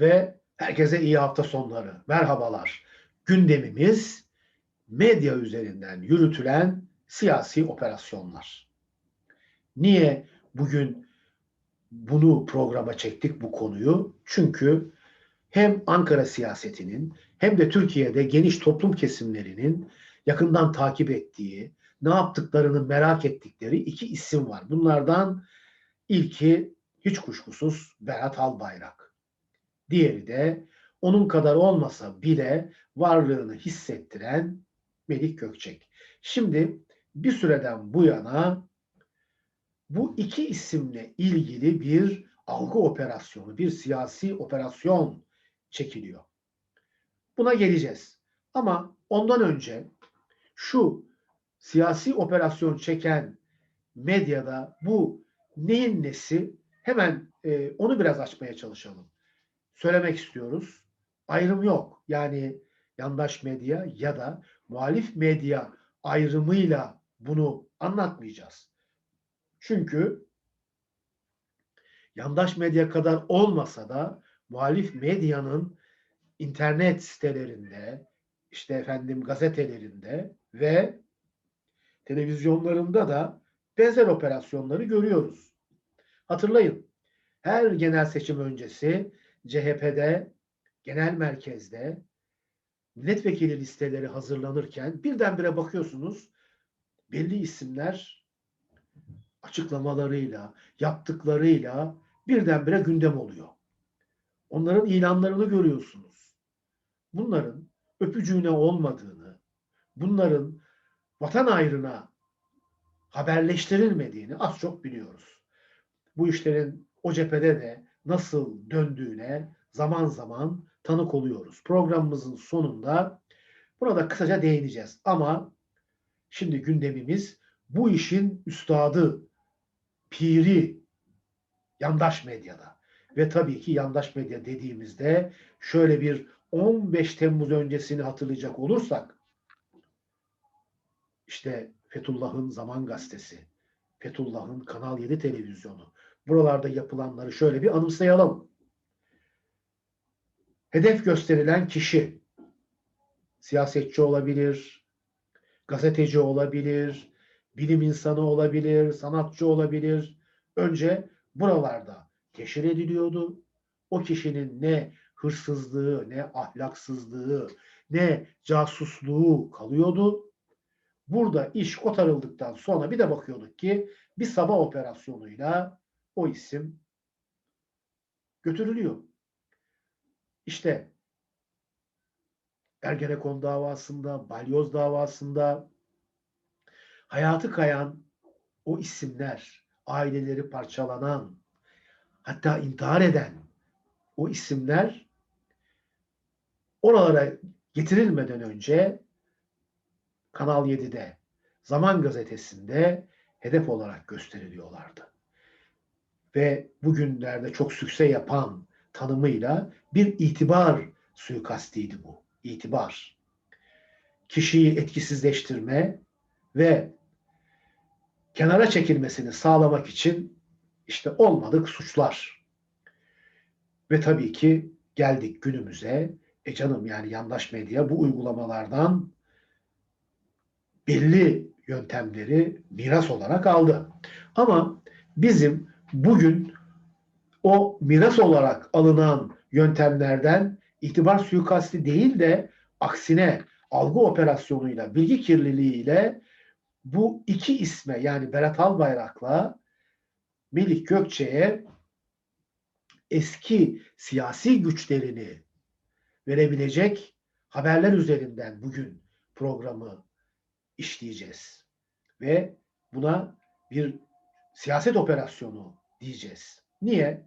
ve herkese iyi hafta sonları. Merhabalar. Gündemimiz medya üzerinden yürütülen siyasi operasyonlar. Niye bugün bunu programa çektik bu konuyu? Çünkü hem Ankara siyasetinin hem de Türkiye'de geniş toplum kesimlerinin yakından takip ettiği, ne yaptıklarını merak ettikleri iki isim var. Bunlardan ilki hiç kuşkusuz Berat Albayrak. Diğeri de onun kadar olmasa bile varlığını hissettiren Melik Gökçek. Şimdi bir süreden bu yana bu iki isimle ilgili bir algı operasyonu, bir siyasi operasyon çekiliyor. Buna geleceğiz. Ama ondan önce şu siyasi operasyon çeken medyada bu neyin nesi hemen e, onu biraz açmaya çalışalım. Söylemek istiyoruz. Ayrım yok. Yani yandaş medya ya da muhalif medya ayrımıyla bunu anlatmayacağız. Çünkü yandaş medya kadar olmasa da muhalif medyanın internet sitelerinde, işte efendim gazetelerinde ve televizyonlarında da benzer operasyonları görüyoruz. Hatırlayın, her genel seçim öncesi CHP'de, genel merkezde milletvekili listeleri hazırlanırken birdenbire bakıyorsunuz belli isimler açıklamalarıyla, yaptıklarıyla birdenbire gündem oluyor. Onların ilanlarını görüyorsunuz. Bunların öpücüğüne olmadığını, bunların vatan ayrına haberleştirilmediğini az çok biliyoruz. Bu işlerin o cephede de nasıl döndüğüne zaman zaman tanık oluyoruz. Programımızın sonunda buna da kısaca değineceğiz. Ama şimdi gündemimiz bu işin üstadı, piri, yandaş medyada. Ve tabii ki yandaş medya dediğimizde şöyle bir 15 Temmuz öncesini hatırlayacak olursak işte Fethullah'ın Zaman Gazetesi, Fethullah'ın Kanal 7 televizyonu. Buralarda yapılanları şöyle bir anımsayalım. Hedef gösterilen kişi siyasetçi olabilir, gazeteci olabilir, bilim insanı olabilir, sanatçı olabilir. Önce buralarda teşhir ediliyordu. O kişinin ne hırsızlığı, ne ahlaksızlığı, ne casusluğu kalıyordu. Burada iş kotarıldıktan sonra bir de bakıyorduk ki bir sabah operasyonuyla o isim götürülüyor. İşte Ergenekon davasında, Balyoz davasında hayatı kayan o isimler, aileleri parçalanan, hatta intihar eden o isimler oralara getirilmeden önce Kanal 7'de, Zaman Gazetesi'nde hedef olarak gösteriliyorlardı. Ve bugünlerde çok sükse yapan tanımıyla bir itibar suikastiydi bu. İtibar. Kişiyi etkisizleştirme ve kenara çekilmesini sağlamak için işte olmadık suçlar. Ve tabii ki geldik günümüze. E canım yani yandaş medya bu uygulamalardan belli yöntemleri miras olarak aldı. Ama bizim bugün o miras olarak alınan yöntemlerden itibar suikasti değil de aksine algı operasyonuyla, bilgi kirliliğiyle bu iki isme yani Berat Albayrak'la Melik Gökçe'ye eski siyasi güçlerini verebilecek haberler üzerinden bugün programı işleyeceğiz. Ve buna bir siyaset operasyonu diyeceğiz. Niye?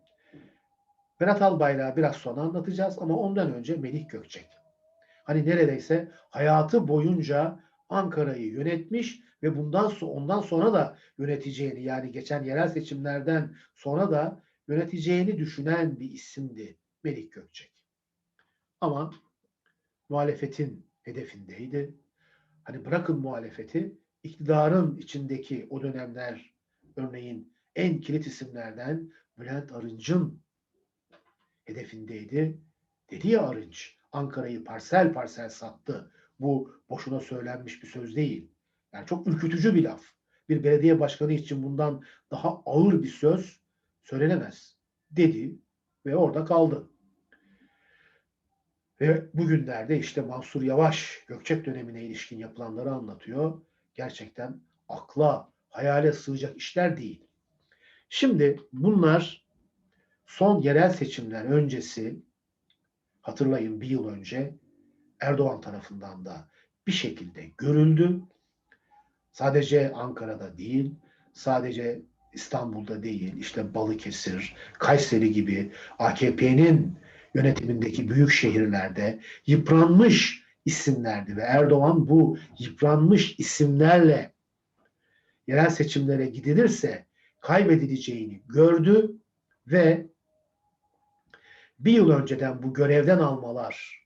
Berat Albayrak'ı biraz sonra anlatacağız ama ondan önce Melih Gökçek. Hani neredeyse hayatı boyunca Ankara'yı yönetmiş ve bundan sonra ondan sonra da yöneteceğini yani geçen yerel seçimlerden sonra da yöneteceğini düşünen bir isimdi Melik Gökçek. Ama muhalefetin hedefindeydi. Hani bırakın muhalefeti, iktidarın içindeki o dönemler örneğin en kilit isimlerden Bülent Arınç'ın hedefindeydi. Dedi ya Arınç, Ankara'yı parsel parsel sattı. Bu boşuna söylenmiş bir söz değil. Yani çok ürkütücü bir laf. Bir belediye başkanı için bundan daha ağır bir söz söylenemez dedi ve orada kaldı. Ve bugünlerde işte Mansur Yavaş Gökçek dönemine ilişkin yapılanları anlatıyor. Gerçekten akla, hayale sığacak işler değil. Şimdi bunlar son yerel seçimler öncesi hatırlayın bir yıl önce Erdoğan tarafından da bir şekilde görüldü. Sadece Ankara'da değil, sadece İstanbul'da değil, işte Balıkesir, Kayseri gibi AKP'nin yönetimindeki büyük şehirlerde yıpranmış isimlerdi ve Erdoğan bu yıpranmış isimlerle yerel seçimlere gidilirse kaybedileceğini gördü ve bir yıl önceden bu görevden almalar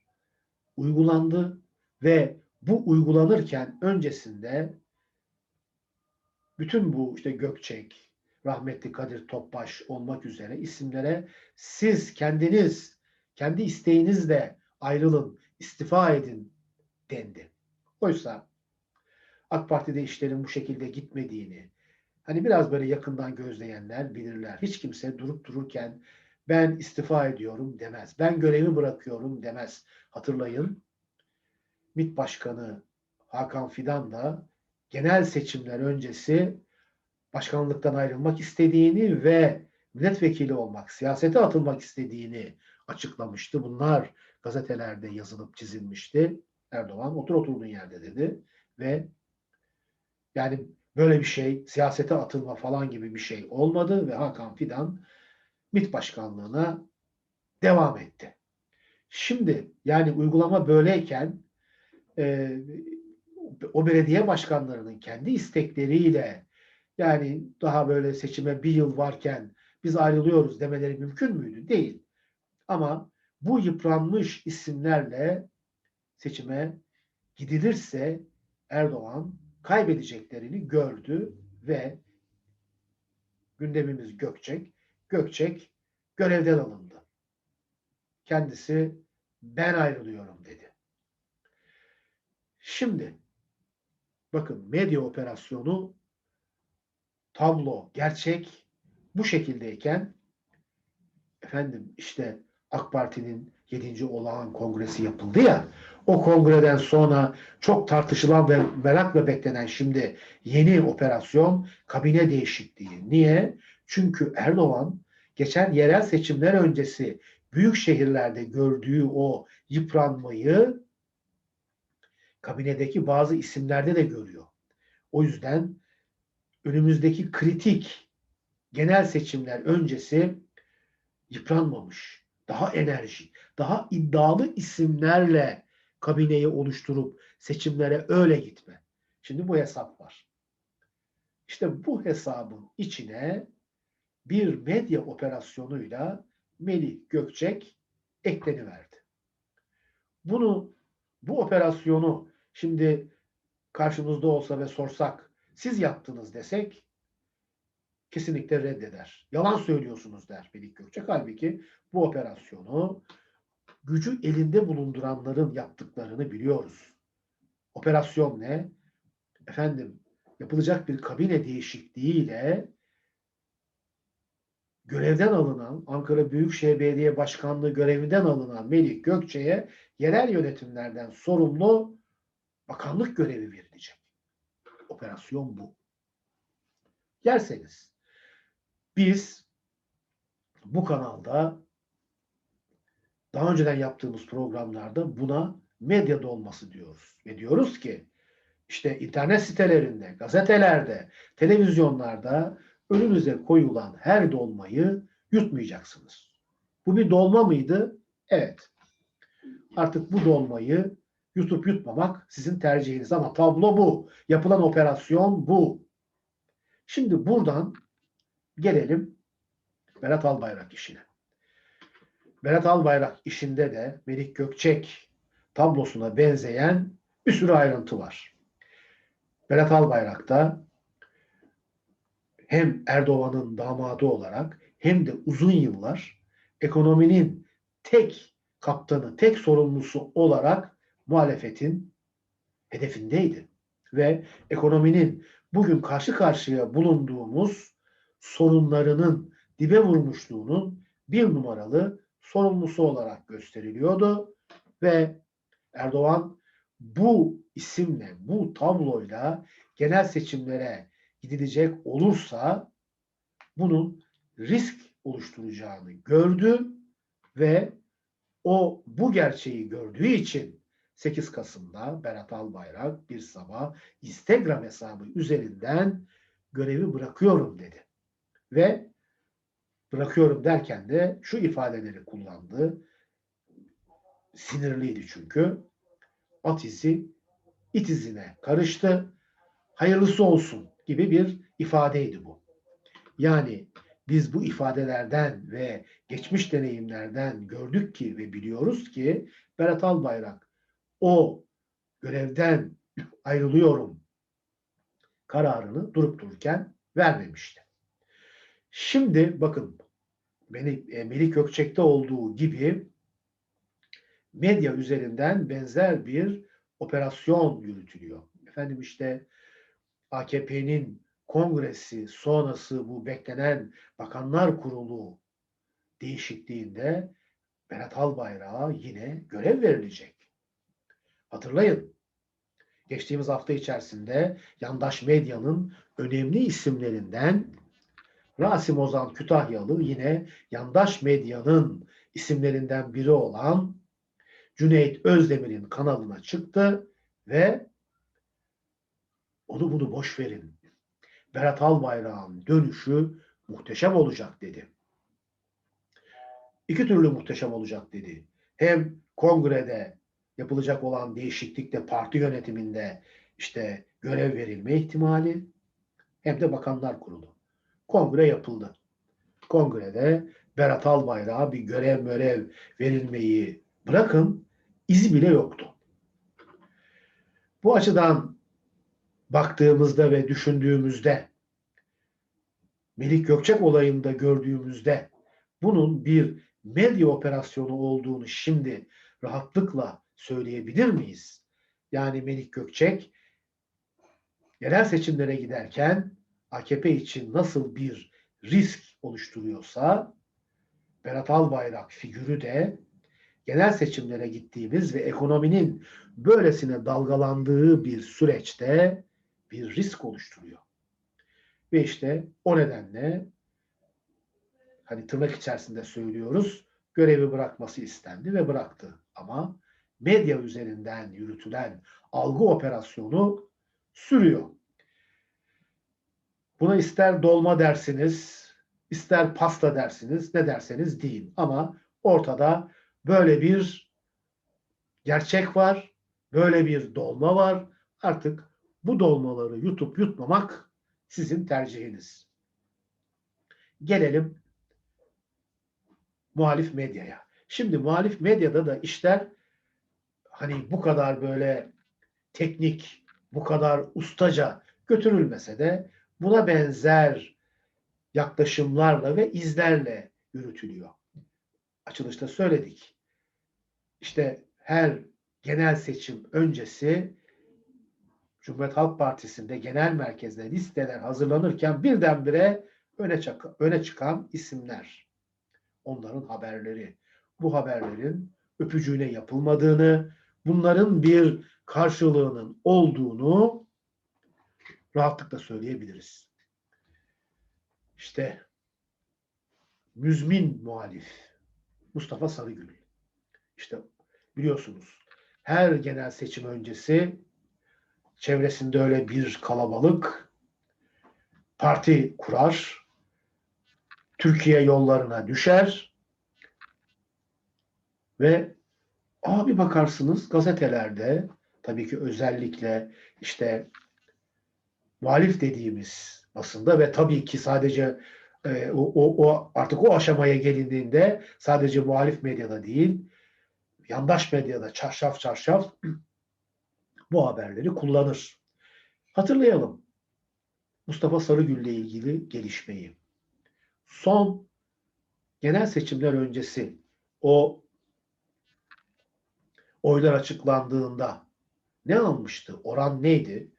uygulandı ve bu uygulanırken öncesinde bütün bu işte Gökçek, rahmetli Kadir Topbaş olmak üzere isimlere siz kendiniz kendi isteğinizle ayrılın, istifa edin dendi. Oysa AK Parti'de işlerin bu şekilde gitmediğini, hani biraz böyle yakından gözleyenler bilirler. Hiç kimse durup dururken ben istifa ediyorum demez. Ben görevi bırakıyorum demez. Hatırlayın MİT Başkanı Hakan Fidan da genel seçimler öncesi başkanlıktan ayrılmak istediğini ve milletvekili olmak, siyasete atılmak istediğini açıklamıştı. Bunlar gazetelerde yazılıp çizilmişti. Erdoğan otur oturduğun yerde dedi ve yani böyle bir şey siyasete atılma falan gibi bir şey olmadı ve Hakan Fidan MİT başkanlığına devam etti. Şimdi yani uygulama böyleyken e, o belediye başkanlarının kendi istekleriyle yani daha böyle seçime bir yıl varken biz ayrılıyoruz demeleri mümkün müydü? Değil. Ama bu yıpranmış isimlerle seçime gidilirse Erdoğan kaybedeceklerini gördü ve gündemimiz Gökçek. Gökçek görevden alındı. Kendisi ben ayrılıyorum dedi. Şimdi bakın medya operasyonu tablo, gerçek bu şekildeyken efendim işte AK Parti'nin 7. olağan kongresi yapıldı ya o kongreden sonra çok tartışılan ve merakla beklenen şimdi yeni operasyon kabine değişikliği. Niye? Çünkü Erdoğan geçen yerel seçimler öncesi büyük şehirlerde gördüğü o yıpranmayı kabinedeki bazı isimlerde de görüyor. O yüzden önümüzdeki kritik genel seçimler öncesi yıpranmamış, daha enerji, daha iddialı isimlerle kabineyi oluşturup seçimlere öyle gitme. Şimdi bu hesap var. İşte bu hesabın içine bir medya operasyonuyla Melih Gökçek ekleniverdi. Bunu bu operasyonu şimdi karşımızda olsa ve sorsak siz yaptınız desek kesinlikle reddeder. Yalan söylüyorsunuz der Melik Gökçek. Halbuki bu operasyonu gücü elinde bulunduranların yaptıklarını biliyoruz. Operasyon ne? Efendim yapılacak bir kabine değişikliğiyle görevden alınan Ankara Büyükşehir Belediye Başkanlığı görevinden alınan Melik Gökçe'ye yerel yönetimlerden sorumlu bakanlık görevi verilecek. Operasyon bu. Yerseniz biz bu kanalda daha önceden yaptığımız programlarda buna medya dolması diyoruz. Ve diyoruz ki işte internet sitelerinde, gazetelerde, televizyonlarda önünüze koyulan her dolmayı yutmayacaksınız. Bu bir dolma mıydı? Evet. Artık bu dolmayı yutup yutmamak sizin tercihiniz ama tablo bu. Yapılan operasyon bu. Şimdi buradan gelelim Berat Albayrak işine. Berat Albayrak işinde de Melik Gökçek tablosuna benzeyen bir sürü ayrıntı var. Berat Albayrak da hem Erdoğan'ın damadı olarak hem de uzun yıllar ekonominin tek kaptanı, tek sorumlusu olarak muhalefetin hedefindeydi. Ve ekonominin bugün karşı karşıya bulunduğumuz sorunlarının dibe vurmuşluğunun bir numaralı sorumlusu olarak gösteriliyordu ve Erdoğan bu isimle, bu tabloyla genel seçimlere gidilecek olursa bunun risk oluşturacağını gördü ve o bu gerçeği gördüğü için 8 Kasım'da Berat Albayrak bir sabah Instagram hesabı üzerinden görevi bırakıyorum dedi. Ve bırakıyorum derken de şu ifadeleri kullandı. Sinirliydi çünkü. At izi it izine karıştı. Hayırlısı olsun gibi bir ifadeydi bu. Yani biz bu ifadelerden ve geçmiş deneyimlerden gördük ki ve biliyoruz ki Berat Albayrak o görevden ayrılıyorum kararını durup dururken vermemişti. Şimdi bakın Melik Gökçek'te olduğu gibi medya üzerinden benzer bir operasyon yürütülüyor. Efendim işte AKP'nin kongresi sonrası bu beklenen Bakanlar Kurulu değişikliğinde Berat Albayrak'a yine görev verilecek. Hatırlayın. Geçtiğimiz hafta içerisinde yandaş medyanın önemli isimlerinden Rasim Ozan Kütahyalı yine yandaş medyanın isimlerinden biri olan Cüneyt Özdemir'in kanalına çıktı ve onu bunu boş verin. Berat Albayrak'ın dönüşü muhteşem olacak dedi. İki türlü muhteşem olacak dedi. Hem kongrede yapılacak olan değişiklikle parti yönetiminde işte görev verilme ihtimali hem de bakanlar kurulu. Kongre yapıldı. Kongrede Berat Albayrak'a bir görev mörev verilmeyi bırakın izi bile yoktu. Bu açıdan baktığımızda ve düşündüğümüzde Melik Gökçek olayında gördüğümüzde bunun bir medya operasyonu olduğunu şimdi rahatlıkla söyleyebilir miyiz? Yani Melik Gökçek yerel seçimlere giderken AKP için nasıl bir risk oluşturuyorsa Berat Albayrak figürü de genel seçimlere gittiğimiz ve ekonominin böylesine dalgalandığı bir süreçte bir risk oluşturuyor. Ve işte o nedenle hani tırnak içerisinde söylüyoruz görevi bırakması istendi ve bıraktı. Ama medya üzerinden yürütülen algı operasyonu sürüyor. Buna ister dolma dersiniz, ister pasta dersiniz, ne derseniz deyin. Ama ortada böyle bir gerçek var, böyle bir dolma var. Artık bu dolmaları yutup yutmamak sizin tercihiniz. Gelelim muhalif medyaya. Şimdi muhalif medyada da işler hani bu kadar böyle teknik, bu kadar ustaca götürülmese de buna benzer yaklaşımlarla ve izlerle yürütülüyor. Açılışta söyledik. İşte her genel seçim öncesi Cumhuriyet Halk Partisi'nde genel merkezde listeler hazırlanırken birdenbire öne, öne çıkan isimler. Onların haberleri. Bu haberlerin öpücüğüne yapılmadığını, bunların bir karşılığının olduğunu rahatlıkla söyleyebiliriz. İşte müzmin muhalif Mustafa Sarıgül. İşte biliyorsunuz her genel seçim öncesi çevresinde öyle bir kalabalık parti kurar. Türkiye yollarına düşer ve abi bakarsınız gazetelerde tabii ki özellikle işte muhalif dediğimiz basında ve tabii ki sadece e, o, o, o artık o aşamaya gelindiğinde sadece muhalif medyada değil yandaş medyada çarşaf çarşaf bu haberleri kullanır. Hatırlayalım. Mustafa Sarıgül ile ilgili gelişmeyi. Son genel seçimler öncesi o oylar açıklandığında ne almıştı? Oran neydi?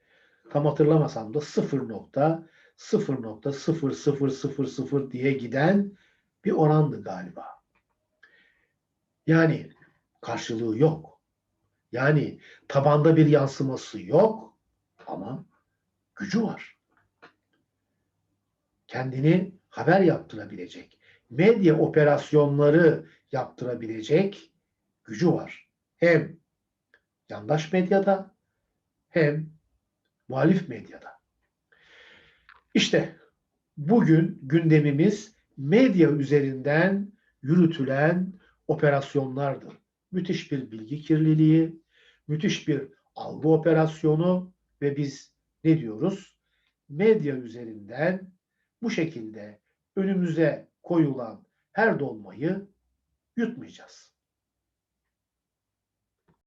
Tam hatırlamasam da 0.00000 diye giden bir orandı galiba. Yani karşılığı yok. Yani tabanda bir yansıması yok ama gücü var. Kendini haber yaptırabilecek, medya operasyonları yaptırabilecek gücü var. Hem yandaş medyada hem muhalif medyada. İşte bugün gündemimiz medya üzerinden yürütülen operasyonlardır. Müthiş bir bilgi kirliliği, müthiş bir algı operasyonu ve biz ne diyoruz? Medya üzerinden bu şekilde önümüze koyulan her dolmayı yutmayacağız.